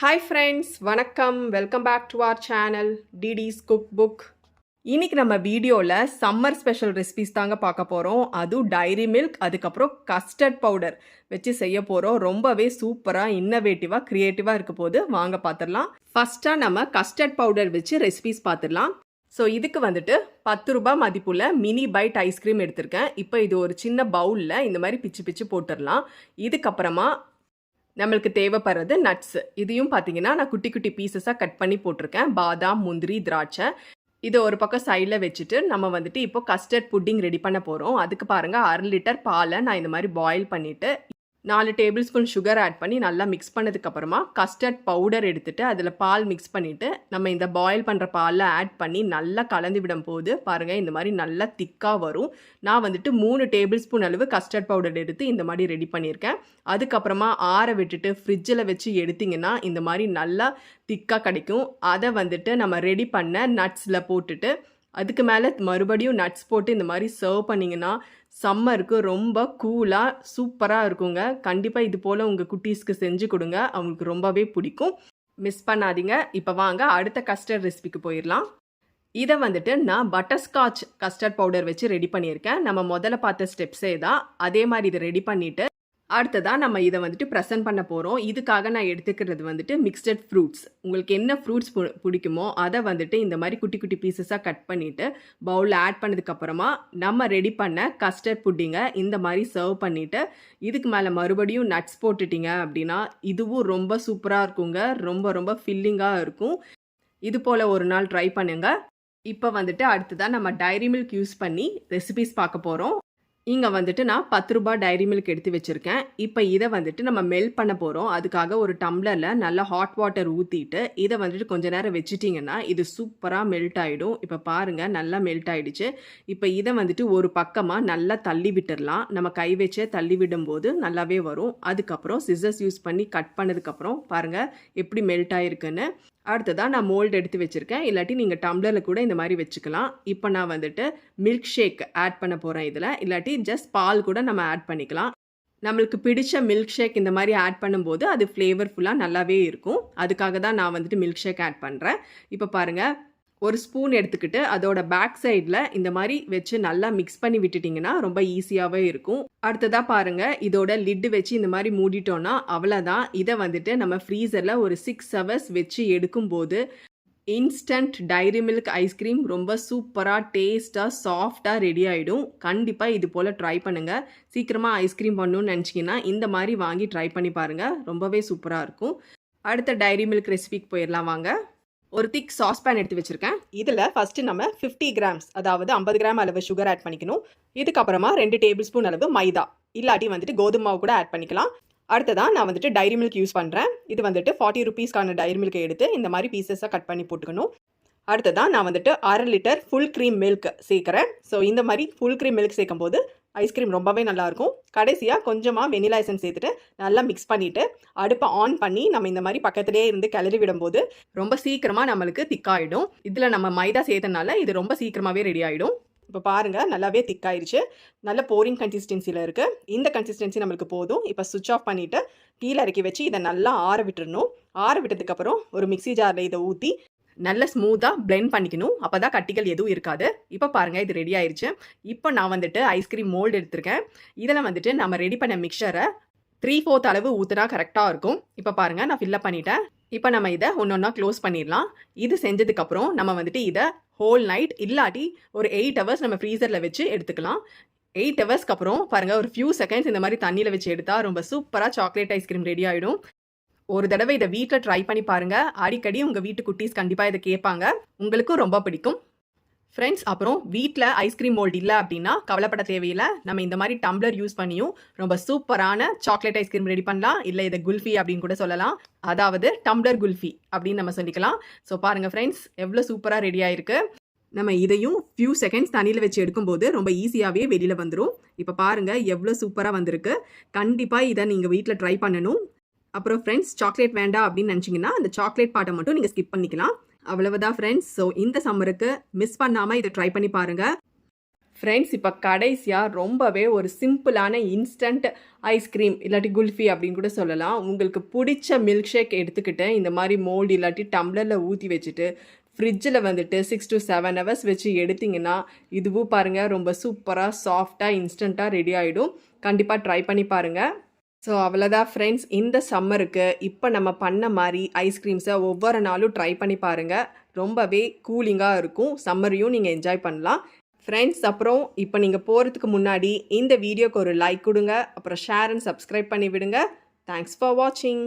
Hi friends வணக்கம். Welcome back to our channel TT's cook book இன்னைக்கு நம்ம வீடியோவில் சம்மர் ஸ்பெஷல் ரெசிபிஸ் தாங்க பார்க்க போகிறோம் அதுவும் டைரி மில்க் அதுக்கப்புறம் கஸ்டர்ட் பவுடர் வச்சு செய்ய போகிறோம் ரொம்பவே சூப்பராக இன்னோவேட்டிவாக க்ரியேட்டிவாக இருக்க போது வாங்க பார்த்துடலாம் ஃபஸ்ட்டாக நம்ம கஸ்டர்ட் பவுடர் வச்சு ரெசிபிஸ் பார்த்துடலாம் ஸோ இதுக்கு வந்துட்டு பத்து ரூபாய் மதிப்புள்ள மினி பைட் ஐஸ்கிரீம் எடுத்திருக்கேன். இப்போ இது ஒரு சின்ன பவுலில் இந்த மாதிரி பிச்சு பிச்சு போட்டுடலாம் இதுக்கப்புறமா நம்மளுக்கு தேவைப்படுறது நட்ஸ் இதையும் பார்த்தீங்கன்னா நான் குட்டி குட்டி பீசஸாக கட் பண்ணி போட்டிருக்கேன். பாதாம் முந்திரி திராட்சை. இதை ஒரு பக்கம் சைடில் வச்சுட்டு நம்ம வந்துட்டு இப்போ கஸ்டர்ட் புட்டிங் ரெடி பண்ண போகிறோம் அதுக்கு பாருங்கள் அரை லிட்டர் பாலை நான் இந்த மாதிரி பாயில் பண்ணிவிட்டு நாலு டேபிள் ஸ்பூன் சுகர் ஆட் பண்ணி நல்லா மிக்ஸ் பண்ணதுக்கப்புறமா கஸ்டர்ட் பவுடர் எடுத்துட்டு அதில் பால் மிக்ஸ் பண்ணிவிட்டு நம்ம இந்த பாயில் பண்ணுற பாலில் ஆட் பண்ணி நல்லா கலந்து விடும் போது பாருங்கள் இந்த மாதிரி நல்லா திக்காக வரும். நான் வந்துட்டு மூணு டேபிள் ஸ்பூன் அளவு கஸ்டர்ட் பவுடர் எடுத்து இந்த மாதிரி ரெடி பண்ணியிருக்கேன். அதுக்கப்புறமா ஆற விட்டுட்டு ஃப்ரிட்ஜில் வச்சு எடுத்திங்கன்னா இந்த மாதிரி நல்லா திக்காக கிடைக்கும். அதை வந்துட்டு நம்ம ரெடி பண்ண நட்ஸில் போட்டுட்டு அதுக்கு மேலே மறுபடியும் நட்ஸ் போட்டு இந்த மாதிரி சர்வ் பண்ணிங்கன்னா சம்மருக்கு ரொம்ப கூலாக சூப்பராக இருக்குங்க. கண்டிப்பாக இது போல் உங்கள் குட்டீஸ்க்கு செஞ்சு கொடுங்க. அவங்களுக்கு ரொம்பவே பிடிக்கும். மிஸ் பண்ணாதீங்க. இப்போ வாங்க அடுத்த கஸ்டர்ட் ரெசிபிக்கு போயிடலாம் இதை வந்துட்டு நான் பட்டர்ஸ்காட்ச் கஸ்டர்ட் பவுடர் வச்சு ரெடி பண்ணியிருக்கேன். நம்ம முதல்ல பார்த்த ஸ்டெப்ஸே தான். அதே மாதிரி இதை ரெடி பண்ணிவிட்டு அடுத்ததாக நம்ம இதை வந்துட்டு ப்ரெசென்ட் பண்ண போகிறோம் இதுக்காக நான் எடுத்துக்கிறது வந்துட்டு மிக்சட் ஃப்ரூட்ஸ் உங்களுக்கு என்ன ஃப்ரூட்ஸ் பிடிக்குமோ அதை வந்துட்டு இந்த மாதிரி குட்டி குட்டி பீசஸாக கட் பண்ணிவிட்டு பவுலில் ஆட் பண்ணதுக்கப்புறமா நம்ம ரெடி பண்ண கஸ்டர்ட் புட்டிங்கை இந்த மாதிரி சர்வ் பண்ணிவிட்டு இதுக்கு மேலே மறுபடியும் நட்ஸ் போட்டுட்டீங்க அப்படின்னா இதுவும் ரொம்ப சூப்பராக இருக்குங்க. ரொம்ப ரொம்ப ஃபில்லிங்காக இருக்கும். இது போல் ஒரு நாள் ட்ரை பண்ணுங்கள் இப்போ வந்துட்டு அடுத்ததாக நம்ம டைரி மில்க் யூஸ் பண்ணி ரெசிபிஸ் பார்க்க போகிறோம் இங்கே வந்துட்டு நான் பத்து ரூபா டைரி மில்க் எடுத்து வச்சுருக்கேன். இப்போ இதை வந்துட்டு நம்ம மெல்ட் பண்ண போகிறோம் அதுக்காக ஒரு டம்ளரில் நல்லா ஹாட் வாட்டர் ஊற்றிட்டு இதை வந்துட்டு கொஞ்ச நேரம் வச்சுட்டிங்கன்னா இது சூப்பராக மெல்ட் ஆகிடும் இப்போ பாருங்கள் நல்லா மெல்ட் ஆகிடுச்சு இப்போ இதை வந்துட்டு ஒரு பக்கமாக நல்லா தள்ளி விட்டுடலாம் நம்ம கை வச்சே தள்ளி விடும்போது நல்லாவே வரும். அதுக்கப்புறம் சிசர்ஸ் யூஸ் பண்ணி கட் பண்ணதுக்கப்புறம் பாருங்கள் எப்படி மெல்ட் ஆகிருக்குன்னு அடுத்ததாக நான் மோல்டு எடுத்து வச்சுருக்கேன். இல்லாட்டி நீங்கள் டம்ளரில் கூட இந்த மாதிரி வச்சுக்கலாம். இப்போ நான் வந்துட்டு மில்க் ஷேக் ஆட் பண்ண போகிறேன் இதில். இல்லாட்டி ஜஸ்ட் பால் கூட நம்ம ஆட் பண்ணிக்கலாம். நம்மளுக்கு பிடிச்ச மில்க் ஷேக் இந்த மாதிரி ஆட் பண்ணும்போது அது ஃப்ளேவர்ஃபுல்லாக நல்லாவே இருக்கும். அதுக்காக தான் நான் வந்துட்டு மில்க் ஷேக் ஆட் பண்ணுறேன் இப்போ பாருங்கள் ஒரு ஸ்பூன் எடுத்துக்கிட்டு அதோட பேக் சைடில் இந்த மாதிரி வச்சு நல்லா மிக்ஸ் பண்ணி விட்டுட்டிங்கன்னா ரொம்ப ஈஸியாகவே இருக்கும். அடுத்ததாக பாருங்கள் இதோட லிட்டு வச்சு இந்த மாதிரி மூடிட்டோன்னா அவ்வளோதான் இதை வந்துட்டு நம்ம ஃப்ரீசரில் ஒரு சிக்ஸ் ஹவர்ஸ் வச்சு எடுக்கும்போது இன்ஸ்டன்ட் டைரி மில்க் ஐஸ்கிரீம் ரொம்ப சூப்பராக டேஸ்ட்டாக சாஃப்டாக ரெடி ஆகிடும் கண்டிப்பாக இது போல் ட்ரை பண்ணுங்கள் சீக்கிரமாக ஐஸ்கிரீம் பண்ணணும்னு நினச்சிங்கன்னா இந்த மாதிரி வாங்கி ட்ரை பண்ணி பாருங்கள் ரொம்பவே சூப்பராக இருக்கும். அடுத்த டைரி மில்க் ரெசிபிக்கு போயிடலாம் வாங்க. ஒரு திக் சாஸ்பேன் எடுத்து வச்சுருக்கேன். இதில் ஃபஸ்ட்டு நம்ம ஃபிஃப்டி கிராம்ஸ் அதாவது ஐம்பது கிராம் அளவு சுகர் ஆட் பண்ணிக்கணும். இதுக்கப்புறமா ரெண்டு டேபிள் ஸ்பூன் அளவு மைதா. இல்லாட்டி வந்துட்டு கோதுமை மாவு கூட ஆட் பண்ணிக்கலாம். அடுத்ததான் நான் வந்துட்டு டைரி மில்க் யூஸ் பண்ணுறேன் இது வந்துட்டு ஃபார்ட்டி ருபீஸ்க்கான டைரி மில்க்கை எடுத்து இந்த மாதிரி பீசஸாக கட் பண்ணி போட்டுக்கணும். அடுத்ததான் நான் வந்துட்டு அரை லிட்டர் ஃபுல் க்ரீம் மில்க் சேர்க்குறேன். ஸோ இந்த மாதிரி ஃபுல் க்ரீம் மில்க் சேர்க்கும் போது ஐஸ்கிரீம் ரொம்பவே நல்லாயிருக்கும் கடைசியாக கொஞ்சமாக வெனிலா எசன்ஸ் சேர்த்துட்டு நல்லா மிக்ஸ் பண்ணிவிட்டு அடுப்பை ஆன் பண்ணி நம்ம இந்த மாதிரி பக்கத்துலேயே இருந்து கிளறி விடும்போது ரொம்ப சீக்கிரமாக நம்மளுக்கு திக்காயிடும். இதில் நம்ம மைதா சேர்த்தனால இது ரொம்ப சீக்கிரமாகவே ரெடி ஆகிடும் இப்போ பாருங்கள் நல்லாவே திக்காயிருச்சு. நல்ல போரிங் கன்சிஸ்டன்சியில் இருக்குது இந்த கன்சிஸ்டன்சி நம்மளுக்கு போதும். இப்போ சுவிட்ச் ஆஃப் பண்ணிவிட்டு கீழே இறக்கி வச்சு இதை நல்லா ஆற விட்டுறணும். ஆற விட்டதுக்கப்புறம் ஒரு மிக்ஸி ஜாரில் இதை ஊற்றி நல்ல ஸ்மூத்தாக பிளெண்ட் பண்ணிக்கணும். அப்போ தான் கட்டிகள் எதுவும் இருக்காது. இப்போ பாருங்கள் இது ரெடி ஆயிடுச்சு இப்போ நான் வந்துட்டு ஐஸ்கிரீம் மோல்டு எடுத்திருக்கேன். இதில் வந்துட்டு நம்ம ரெடி பண்ண மிக்சரை த்ரீ ஃபோர்த் அளவு ஊற்றுனா கரெக்டாக இருக்கும். இப்போ பாருங்கள் நான் ஃபில்லப் பண்ணிட்டேன். இப்போ நம்ம இதை ஒன்று ஒன்றா க்ளோஸ் பண்ணிடலாம். இது செஞ்சதுக்கப்புறம் நம்ம வந்துட்டு இதை ஹோல் நைட் இல்லாட்டி ஒரு எயிட் ஹவர்ஸ் நம்ம ஃப்ரீசரில் வச்சு எடுத்துக்கலாம். எயிட் ஹவர்ஸ்க்கு அப்புறம் பாருங்கள் ஒரு ஃபியூ செகண்ட்ஸ் இந்த மாதிரி தண்ணியில் வச்சு எடுத்தால் ரொம்ப சூப்பராக சாக்லேட் ஐஸ்கிரீம் ரெடி ஆகிடும் ஒரு தடவை இதை வீட்டில் ட்ரை பண்ணி பாருங்கள் அடிக்கடி உங்கள் வீட்டு குட்டீஸ் கண்டிப்பாக இதை கேட்பாங்க. உங்களுக்கும் ரொம்ப பிடிக்கும். ஃப்ரெண்ட்ஸ் அப்புறம் வீட்டில் ஐஸ்கிரீம் மோல்டு இல்லை அப்படின்னா கவலைப்பட தேவையில்லை. நம்ம இந்த மாதிரி டம்ளர் யூஸ் பண்ணியும் ரொம்ப சூப்பரான சாக்லேட் ஐஸ்கிரீம் ரெடி பண்ணலாம். இல்லை இதை குல்ஃபி அப்படின்னு கூட சொல்லலாம். அதாவது டம்ளர் குல்ஃபி அப்படின்னு நம்ம சொல்லிக்கலாம். ஸோ பாருங்கள் ஃப்ரெண்ட்ஸ் எவ்வளோ சூப்பராக ரெடி ஆயிருக்கு. நம்ம இதையும் ஃபியூ செகண்ட்ஸ் தண்ணியில் வச்சு எடுக்கும்போது ரொம்ப ஈஸியாகவே வெளியில் வந்துடும் இப்போ பாருங்கள் எவ்வளோ சூப்பராக வந்திருக்கு. கண்டிப்பாக இதை நீங்கள் வீட்டில் ட்ரை பண்ணணும். அப்புறம் ஃப்ரெண்ட்ஸ் சாக்லேட் வேண்டாம் அப்படின்னு நினச்சிங்கன்னா அந்த சாக்லேட் பாட்டை மட்டும் நீங்கள் ஸ்கிப் பண்ணிக்கலாம். அவ்வளவுதான் ஃப்ரெண்ட்ஸ் ஸோ இந்த சம்மருக்கு மிஸ் பண்ணாமல் இதை ட்ரை பண்ணி பாருங்கள் ஃப்ரெண்ட்ஸ் இப்போ கடைசியாக ரொம்பவே ஒரு சிம்பிளான இன்ஸ்டன்ட் ஐஸ்கிரீம் இல்லாட்டி குல்ஃபி அப்படின்னு கூட சொல்லலாம். உங்களுக்கு பிடிச்ச மில்க் ஷேக் எடுத்துக்கிட்டு இந்த மாதிரி மோல்டு இல்லாட்டி டம்ளரில் ஊற்றி வச்சுட்டு ஃப்ரிட்ஜில் வந்துட்டு சிக்ஸ் டு செவன் ஹவர்ஸ் வச்சு எடுத்திங்கன்னா இதுவும் பாருங்கள் ரொம்ப சூப்பராக சாஃப்டாக இன்ஸ்டண்ட்டாக ரெடி ஆகிடும் கண்டிப்பாக ட்ரை பண்ணி பாருங்கள் ஸோ அவ்வளோதான் ஃப்ரெண்ட்ஸ். இந்த சம்மருக்கு இப்போ நம்ம பண்ண மாதிரி ஐஸ்கிரீம்ஸை ஒவ்வொரு நாளும் ட்ரை பண்ணி பாருங்கள் ரொம்பவே கூலிங்காக இருக்கும். சம்மரையும் நீங்கள் என்ஜாய் பண்ணலாம். ஃப்ரெண்ட்ஸ் அப்புறம் இப்போ நீங்கள் போகிறதுக்கு முன்னாடி இந்த வீடியோக்கு ஒரு லைக் கொடுங்க. அப்புறம் ஷேர் அண்ட் சப்ஸ்கிரைப் பண்ணி விடுங்க தேங்க்ஸ் ஃபார் வாட்சிங்